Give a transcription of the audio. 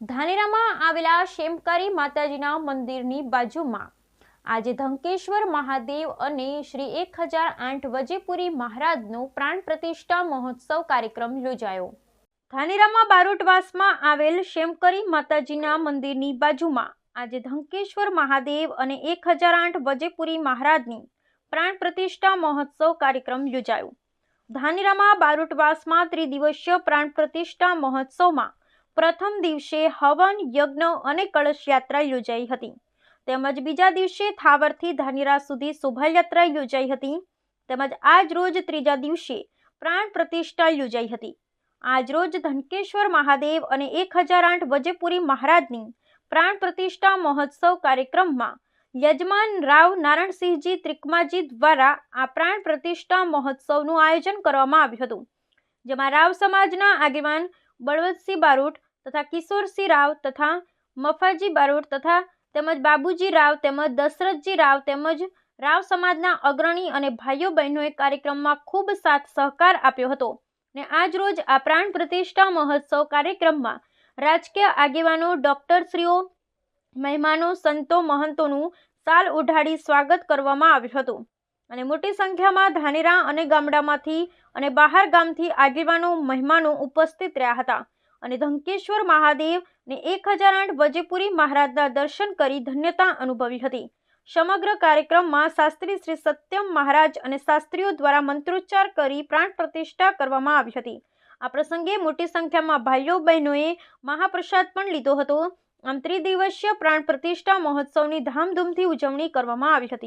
ધાનેરામાં આવેલા શેમકારી માતાજીના મંદિરની બાજુમાં આજે ધંકેશ્વર મહાદેવ અને શ્રી એક હજાર આઠ વજેપુરી મહારાજનો પ્રાણ પ્રતિષ્ઠા મહોત્સવ કાર્યક્રમ યોજાયો. ધાનેરામાં બારોટવાસમાં આવેલ શેમકરી માતાજીના મંદિરની બાજુમાં આજે ધંકેશ્વર મહાદેવ અને એક હજાર આઠ વજેપુરી મહારાજની પ્રાણ પ્રતિષ્ઠા મહોત્સવ કાર્યક્રમ યોજાયો. ધાનેરામાં બારોટવાસમાં ત્રિદિવસીય પ્રાણ પ્રતિષ્ઠા મહોત્સવમાં પ્રથમ દિવસે હવન, યજ્ઞ અને કળશ યાત્રા યોજાઈ હતી. તેમજ બીજા દિવસે થાવરથી ધાનેરા સુધી શોભાયાત્રા યોજાઈ હતી. તેમજ આજ રોજ ત્રીજા દિવસે પ્રાણ પ્રતિષ્ઠા યોજાઈ હતી. આજ રોજ ધનકેશ્વર મહાદેવ અને એક હજાર આઠ વજેપુરી મહારાજની પ્રાણ પ્રતિષ્ઠા મહોત્સવ કાર્યક્રમમાં યજમાન રાવ નારણસિંહજી ત્રિકમાજી દ્વારા આ પ્રાણ પ્રતિષ્ઠા મહોત્સવનું આયોજન કરવામાં આવ્યું હતું. જેમાં રાવ સમાજના આગેવાન બળવંતસિંહ બારોટ તથા કિશોરસિંહ રાવ તથા મફાજી બારોટ તથા તેમજ બાબુજી રાવ તેમજ દશરથજી રાવ તેમજ રાવ સમાજના અગ્રણી અને ભાઈઓ બહેનોએ કાર્યક્રમમાં ખૂબ સાથ સહકાર આપ્યો હતો. ને આજ રોજ આ પ્રાણ પ્રતિષ્ઠા મહોત્સવ કાર્યક્રમમાં રાજકીય આગેવાનો, ડોક્ટરશ્રીઓ, મહેમાનો, સંતો, મહંતોનું સાલ ઉઢાડી સ્વાગત કરવામાં આવ્યું હતું. અને મોટી સંખ્યામાં ધાનેરા અને ગામડામાંથી અને બહાર ગામથી આગેવાનો, મહેમાનો ઉપસ્થિત રહ્યા હતા. અને ધંકેશ્વર મહાદેવ ને એક હજાર આઠ વજેપુરી મહારાજના દર્શન કરી ધન્યતા અનુભવી હતી. સમગ્ર કાર્યક્રમમાં શાસ્ત્રી શ્રી સત્યમ મહારાજ અને શાસ્ત્રીઓ દ્વારા મંત્રોચ્ચાર કરી પ્રાણ પ્રતિષ્ઠા કરવામાં આવી હતી. આ પ્રસંગે મોટી સંખ્યામાં ભાઈઓ બહેનોએ મહાપ્રસાદ પણ લીધો હતો. આમ ત્રિદિવસીય પ્રાણ પ્રતિષ્ઠા મહોત્સવની ધામધૂમથી ઉજવણી કરવામાં આવી હતી.